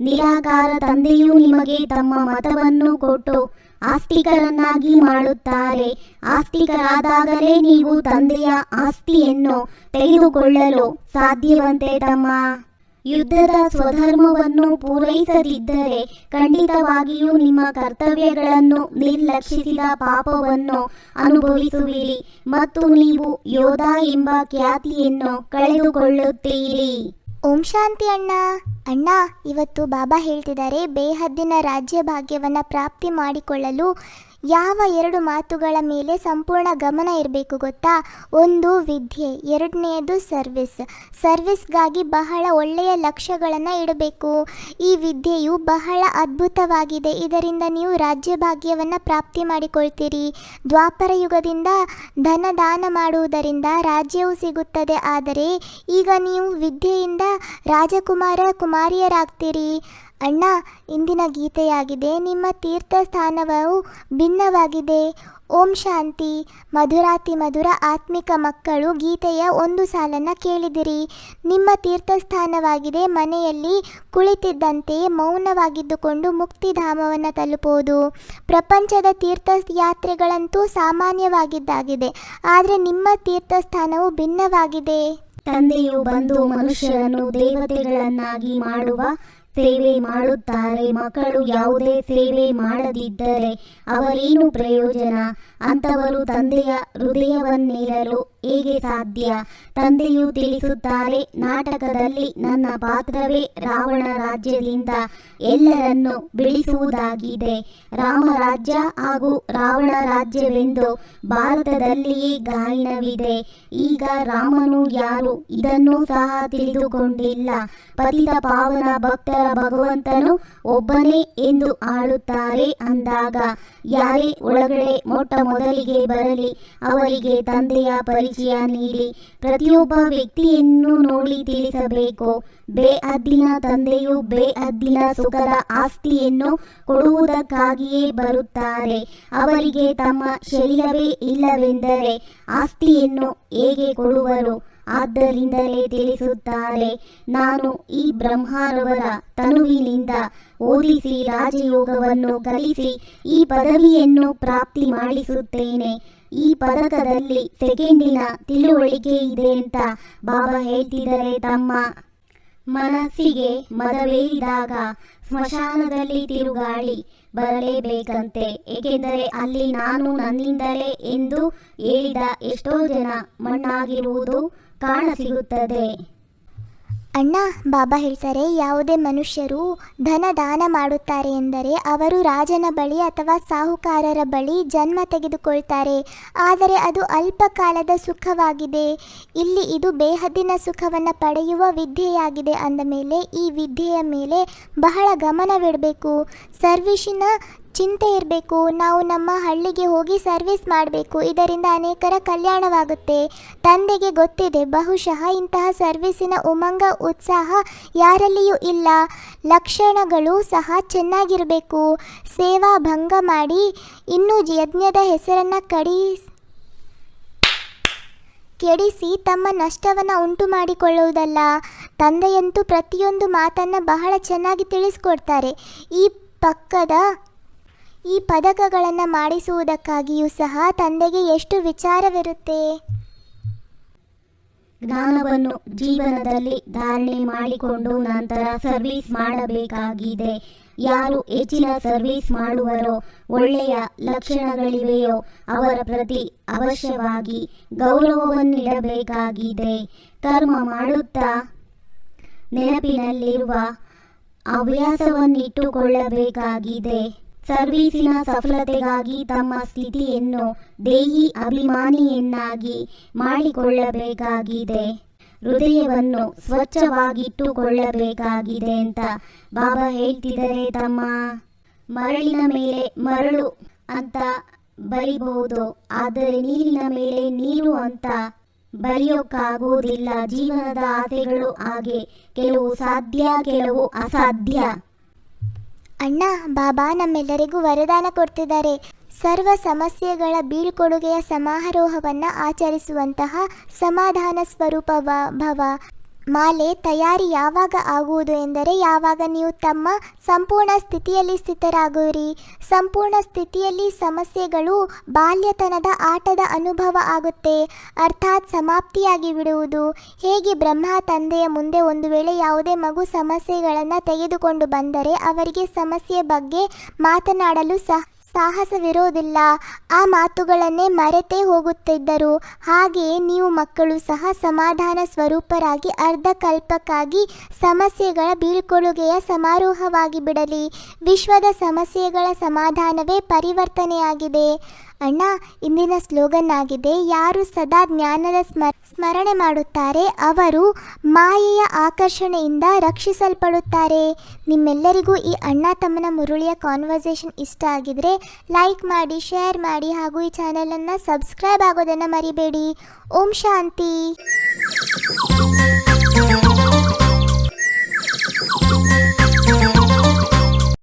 ನಿರಾಕಾರ ತಂದೆಯು ನಿಮಗೆ ತಮ್ಮ ಮತವನ್ನು ಕೊಟ್ಟು ಆಸ್ತಿಕರನ್ನಾಗಿ ಮಾಡುತ್ತಾರೆ. ಆಸ್ತಿಕರಾದಾಗಲೇ ನೀವು ತಂದೆಯ ಆಸ್ತಿಯನ್ನು ತೆಗೆದುಕೊಳ್ಳಲು ಸಾಧ್ಯವಂತೆ ತಮ್ಮ ಯುದ್ಧದ ಸ್ವಧರ್ಮವನ್ನು ಪೂರೈಸದಿದ್ದರೆ ಖಂಡಿತವಾಗಿಯೂ ನಿಮ್ಮ ಕರ್ತವ್ಯಗಳನ್ನು ನಿರ್ಲಕ್ಷಿಸಿದ ಪಾಪವನ್ನು ಅನುಭವಿಸುವಿರಿ ಮತ್ತು ನೀವು ಯೋಧ ಎಂಬ ಖ್ಯಾತಿಯನ್ನು ಕಳೆದುಕೊಳ್ಳುತ್ತೀರಿ. ಓಂ ಶಾಂತಿ ಅಣ್ಣ. ಅಣ್ಣ ಇವತ್ತು ಬಾಬಾ ಹೇಳ್ತಿದ್ದಾರೆ ಬೇಹದ್ದಿನ ರಾಜ್ಯ ಭಾಗ್ಯವನ್ನು ಪ್ರಾಪ್ತಿ ಮಾಡಿಕೊಳ್ಳಲು ಯಾವ ಎರಡು ಮಾತುಗಳ ಮೇಲೆ ಸಂಪೂರ್ಣ ಗಮನ ಇರಬೇಕು ಗೊತ್ತಾ? ಒಂದು, ವಿದ್ಯೆ ಎರಡನೆಯದು ಸರ್ವಿಸ್. ಸರ್ವಿಸ್ಗಾಗಿ ಬಹಳ ಒಳ್ಳೆಯ ಲಕ್ಷ್ಯಗಳನ್ನು ಇಡಬೇಕು. ಈ ವಿದ್ಯೆಯು ಬಹಳ ಅದ್ಭುತವಾಗಿದೆ. ಇದರಿಂದ ನೀವು ರಾಜ್ಯ ಭಾಗ್ಯವನ್ನು ಪ್ರಾಪ್ತಿ ಮಾಡಿಕೊಳ್ತೀರಿ. ದ್ವಾಪರ ಯುಗದಿಂದ ಧನ ದಾನ ಮಾಡುವುದರಿಂದ ರಾಜ್ಯವು ಸಿಗುತ್ತದೆ. ಆದರೆ ಈಗ ನೀವು ವಿದ್ಯೆಯಿಂದ ರಾಜಕುಮಾರ, ಕುಮಾರಿಯರಾಗ್ತೀರಿ. ಅಣ್ಣ, ಇಂದಿನ ಗೀತೆಯಾಗಿದೆ. ನಿಮ್ಮ ತೀರ್ಥಸ್ಥಾನವು ಭಿನ್ನವಾಗಿದೆ. ಓಂ ಶಾಂತಿ. ಮಧುರಾತಿ ಮಧುರ ಆತ್ಮಿಕ ಮಕ್ಕಳು ಗೀತೆಯ ಒಂದು ಸಾಲನ್ನು ಕೇಳಿದಿರಿ. ನಿಮ್ಮ ತೀರ್ಥಸ್ಥಾನವಾಗಿದೆ. ಮನೆಯಲ್ಲಿ ಕುಳಿತಿದ್ದಂತೆಯೇ ಮೌನವಾಗಿದ್ದುಕೊಂಡು ಮುಕ್ತಿಧಾಮವನ್ನು ತಲುಪುವುದು. ಪ್ರಪಂಚದ ತೀರ್ಥಯಾತ್ರೆಗಳಂತೂ ಸಾಮಾನ್ಯವಾಗಿದ್ದಾಗಿದೆ. ಆದರೆ ನಿಮ್ಮ ತೀರ್ಥಸ್ಥಾನವು ಭಿನ್ನವಾಗಿದೆ. ತಂದೆಯು ಬಂದು ಮನುಷ್ಯರನ್ನು ದೇವತೆಗಳನ್ನಾಗಿ ಮಾಡುವ ಸೇವೆ ಮಾಡುತ್ತಾರೆ. ಮಕ್ಕಳು ಯಾವುದೇ ಸೇವೆ ಮಾಡದಿದ್ದರೆ ಅವರೇನು ಪ್ರಯೋಜನ? ಅಂತವರು ತಂದೆಯ ಹೃದಯವನ್ನೇರಲು ಹೇಗೆ ಸಾಧ್ಯ? ತಂದೆಯು ತಿಳಿಸುತ್ತಾರೆ, ನಾಟಕದಲ್ಲಿ ನನ್ನ ಪಾತ್ರವೇ ರಾವಣ ರಾಜ್ಯದಿಂದ ಎಲ್ಲರನ್ನು ಬಿಡಿಸುವುದಾಗಿದೆ. ರಾಮರಾಜ್ಯ ಹಾಗೂ ರಾವಣ ರಾಜ್ಯವೆಂದು ಭಾರತದಲ್ಲಿಯೇ ಗಾಯನವಿದೆ. ಈಗ ರಾಮನು ಯಾರು ಇದನ್ನು ಸಹ ತಿಳಿದುಕೊಂಡಿಲ್ಲ. ಪತಿತ ಪಾವನ ಭಕ್ತರ ಭಗವಂತನು ಒಬ್ಬನೇ ಎಂದು ಆಳುತ್ತಾರೆ ಅಂದಾಗ, ಯಾರೇ ಒಳಗಡೆ ಮೊಟ್ಟ ಮೊದಲಿಗೆ ಬರಲಿ, ಅವರಿಗೆ ತಂದೆಯ ಪರಿಚಯ ನೀಡಿ ಪ್ರತಿಯೊಬ್ಬ ವ್ಯಕ್ತಿಯನ್ನು ನೋಡಿ ತಿಳಿಸಬೇಕು. ಬೇಅದ್ದಿನ ತಂದೆಯು ಬೇಅದ್ದಿನ ಸುಖದ ಆಸ್ತಿಯನ್ನು ಕೊಡುವುದಕ್ಕಾಗಿಯೇ ಬರುತ್ತಾರೆ. ಅವರಿಗೆ ತಮ್ಮ ಶರೀರವೇ ಇಲ್ಲವೆಂದರೆ ಆಸ್ತಿಯನ್ನು ಹೇಗೆ ಕೊಡುವರು? ಆದ್ದರಿಂದಲೇ ತಿಳಿಸುತ್ತಾರೆ. ನಾನು ಈ ಬ್ರಹ್ಮಾರವರ ತನುವಿನಿಂದ ಓದಿಸಿ ರಾಜಯೋಗವನ್ನು ಕಲಿಸಿ ಈ ಪದವಿಯನ್ನು ಪ್ರಾಪ್ತಿ ಮಾಡಿಸುತ್ತೇನೆ. ಈ ಪದಕದಲ್ಲಿ ಸೆಕೆಂಡಿನ ತಿಳುವಳಿಕೆ ಇದೆ ಅಂತ ಬಾಬಾ ಹೇಳ್ತಿದ್ದಾರೆ ತಮ್ಮ ಮನಸ್ಸಿಗೆ ಮದವೇರಿದಾಗ ಸ್ಮಶಾನದಲ್ಲಿ ತಿರುಗಾಳಿ ಬರಲೇಬೇಕಂತೆ. ಏಕೆಂದರೆ ಅಲ್ಲಿ ನಾನು ನನ್ನಿಂದಲೇ ಎಂದು ಹೇಳಿದ ಎಷ್ಟೋ ಜನ ಮಣ್ಣಾಗಿರುವುದು ಕಾಣಸಿಗುತ್ತದೆ. ಅಣ್ಣ, ಬಾಬಾ ಹೇಳ್ತಾರೆ, ಯಾವುದೇ ಮನುಷ್ಯರು ಧನ ದಾನ ಮಾಡುತ್ತಾರೆ ಎಂದರೆ ಅವರು ರಾಜನ ಬಳಿ ಅಥವಾ ಸಾಹುಕಾರರ ಬಳಿ ಜನ್ಮ ತೆಗೆದುಕೊಳ್ತಾರೆ. ಆದರೆ ಅದು ಅಲ್ಪ ಕಾಲದ ಸುಖವಾಗಿದೆ. ಇಲ್ಲಿ ಇದು ಬೇಹದ್ದಿನ ಸುಖವನ್ನು ಪಡೆಯುವ ವಿದ್ಯೆಯಾಗಿದೆ ಅಂದ ಮೇಲೆ ಈ ವಿದ್ಯೆಯ ಮೇಲೆ ಬಹಳ ಗಮನವಿಡಬೇಕು. ಸರ್ವಿಸಿನ ಚಿಂತೆ ಇರಬೇಕು. ನಾವು ನಮ್ಮ ಹಳ್ಳಿಗೆ ಹೋಗಿ ಸರ್ವಿಸ್ ಮಾಡಬೇಕು. ಇದರಿಂದ ಅನೇಕರ ಕಲ್ಯಾಣವಾಗುತ್ತೆ. ತಂದೆಗೆ ಗೊತ್ತಿದೆ, ಬಹುಶಃ ಇಂತಹ ಸರ್ವಿಸಿನ ಉಮಂಗ, ಉತ್ಸಾಹ ಯಾರಲ್ಲಿಯೂ ಇಲ್ಲ. ಲಕ್ಷಣಗಳು ಸಹ ಚೆನ್ನಾಗಿರಬೇಕು. ಸೇವಾ ಭಂಗ ಮಾಡಿ ಇನ್ನೂ ಯಜ್ಞದ ಹೆಸರನ್ನು ಕಡಿ ಕೆಡಿಸಿ ತಮ್ಮ ನಷ್ಟವನ್ನು ಉಂಟು ಮಾಡಿಕೊಳ್ಳುವುದಲ್ಲ. ತಂದೆಯಂತೂ ಪ್ರತಿಯೊಂದು ಮಾತನ್ನು ಬಹಳ ಚೆನ್ನಾಗಿ ತಿಳಿಸ್ಕೊಡ್ತಾರೆ. ಈ ಪಕ್ಕದ ಈ ಪದಕಗಳನ್ನು ಮಾಡಿಸುವುದಕ್ಕಾಗಿಯೂ ಸಹ ತಂದೆಗೆ ಎಷ್ಟು ವಿಚಾರವಿರುತ್ತೆ? ಜ್ಞಾನವನ್ನು ಜೀವನದಲ್ಲಿ ಧಾರಣೆ ಮಾಡಿಕೊಂಡು ನಂತರ ಸರ್ವಿಸ್ ಮಾಡಬೇಕಾಗಿದೆ. ಯಾರು ಹೆಚ್ಚಿನ ಸರ್ವಿಸ್ ಮಾಡುವರೋ, ಒಳ್ಳೆಯ ಲಕ್ಷಣಗಳಿವೆಯೋ ಅವರ ಪ್ರತಿ ಅವಶ್ಯವಾಗಿ ಗೌರವವನ್ನಿಡಬೇಕಾಗಿದೆ. ಕರ್ಮ ಮಾಡುತ್ತಾ ನೆನಪಿನಲ್ಲಿರುವ ಹವ್ಯಾಸವನ್ನಿಟ್ಟುಕೊಳ್ಳಬೇಕಾಗಿದೆ. ಸರ್ವೀಸಿನ ಸಫಲತೆಗಾಗಿ ತಮ್ಮ ಸ್ಥಿತಿಯನ್ನು ದೇಹಿ ಅಭಿಮಾನಿಯನ್ನಾಗಿ ಮಾಡಿಕೊಳ್ಳಬೇಕಾಗಿದೆ. ಹೃದಯವನ್ನು ಸ್ವಚ್ಛವಾಗಿಟ್ಟುಕೊಳ್ಳಬೇಕಾಗಿದೆ ಅಂತ ಬಾಬಾ ಹೇಳ್ತಿದ್ದಾರೆ. ತಮ್ಮ ಮರಳಿನ ಮೇಲೆ ಮರಳು ಅಂತ ಬರಿಬಹುದು. ಆದರೆ ನೀರಿನ ಮೇಲೆ ನೀರು ಅಂತ ಬರೆಯೋಕ್ಕಾಗುವುದಿಲ್ಲ. ಜೀವನದ ಆಸೆಗಳು ಹಾಗೆ. ಕೆಲವು ಸಾಧ್ಯ, ಕೆಲವು ಅಸಾಧ್ಯ. ಅಣ್ಣ ಬಾಬಾ ನಮ್ಮೆಲ್ಲರಿಗೂ ವರದಾನ ಕೊಡ್ತಿದ್ದಾರೆ. ಸರ್ವ ಸಮಸ್ಯೆಗಳ ಬೀಳ್ಕೊಡುಗೆಯ ಸಮಾರೋಹವನ್ನು ಆಚರಿಸುವಂತಹ ಸಮಾಧಾನ ಸ್ವರೂಪ ಭವ ಮಾಲೆ ತಯಾರಿ ಯಾವಾಗ ಆಗುವುದು ಎಂದರೆ ಯಾವಾಗ ನೀವು ತಮ್ಮ ಸಂಪೂರ್ಣ ಸ್ಥಿತಿಯಲ್ಲಿ ಸ್ಥಿತರಾಗುವಿರಿ. ಸಂಪೂರ್ಣ ಸ್ಥಿತಿಯಲ್ಲಿ ಸಮಸ್ಯೆಗಳು ಬಾಲ್ಯತನದ ಆಟದ ಅನುಭವ ಆಗುತ್ತೆ. ಅರ್ಥಾತ್ ಸಮಾಪ್ತಿಯಾಗಿ ಬಿಡುವುದು. ಹೇಗೆ ಬ್ರಹ್ಮ ತಂದೆಯ ಮುಂದೆ ಒಂದು ವೇಳೆ ಯಾವುದೇ ಮಗು ಸಮಸ್ಯೆಗಳನ್ನು ತೆಗೆದುಕೊಂಡು ಬಂದರೆ ಅವರಿಗೆ ಸಮಸ್ಯೆ ಬಗ್ಗೆ ಮಾತನಾಡಲು ಸಹ ಸಾಹಸವಿರೋದಿಲ್ಲ ಆ ಮಾತುಗಳನ್ನೇ ಮರೆತೇ ಹೋಗುತ್ತಿದ್ದರು. ಹಾಗೆಯೇ ನೀವು ಮಕ್ಕಳು ಸಹ ಸಮಾಧಾನ ಸ್ವರೂಪರಾಗಿ, ಅರ್ಧಕಲ್ಪಕ್ಕಾಗಿ ಸಮಸ್ಯೆಗಳ ಬೀಳ್ಕೊಡುಗೆಯ ಸಮಾರೋಹವಾಗಿ ಬಿಡಲಿ ವಿಶ್ವದ ಸಮಸ್ಯೆಗಳ ಸಮಾಧಾನವೇ ಪರಿವರ್ತನೆಯಾಗಿದೆ. ಅಣ್ಣ, ಇಂದಿನ ಸ್ಲೋಗನ್ ಆಗಿದೆ, ಯಾರು ಸದಾ ಜ್ಞಾನದ ಸ್ಮರ ಸ್ಮರಣೆ ಮಾಡುತ್ತಾರೆ, ಅವರು ಮಾಯೆಯ ಆಕರ್ಷಣೆಯಿಂದ ರಕ್ಷಿಸಲ್ಪಡುತ್ತಾರೆ. ನಿಮ್ಮೆಲ್ಲರಿಗೂ ಈ ಅಣ್ಣ ತಮ್ಮನ ಮುರುಳಿಯ ಕಾನ್ವರ್ಸೇಷನ್ ಇಷ್ಟ ಆಗಿದ್ರೆ ಲೈಕ್ ಮಾಡಿ ಶೇರ್ ಮಾಡಿ ಹಾಗೂ ಈ ಚಾನಲನ್ನು ಸಬ್ಸ್ಕ್ರೈಬ್ ಆಗೋದನ್ನು ಮರಿಬೇಡಿ. ಓಂ ಶಾಂತಿ.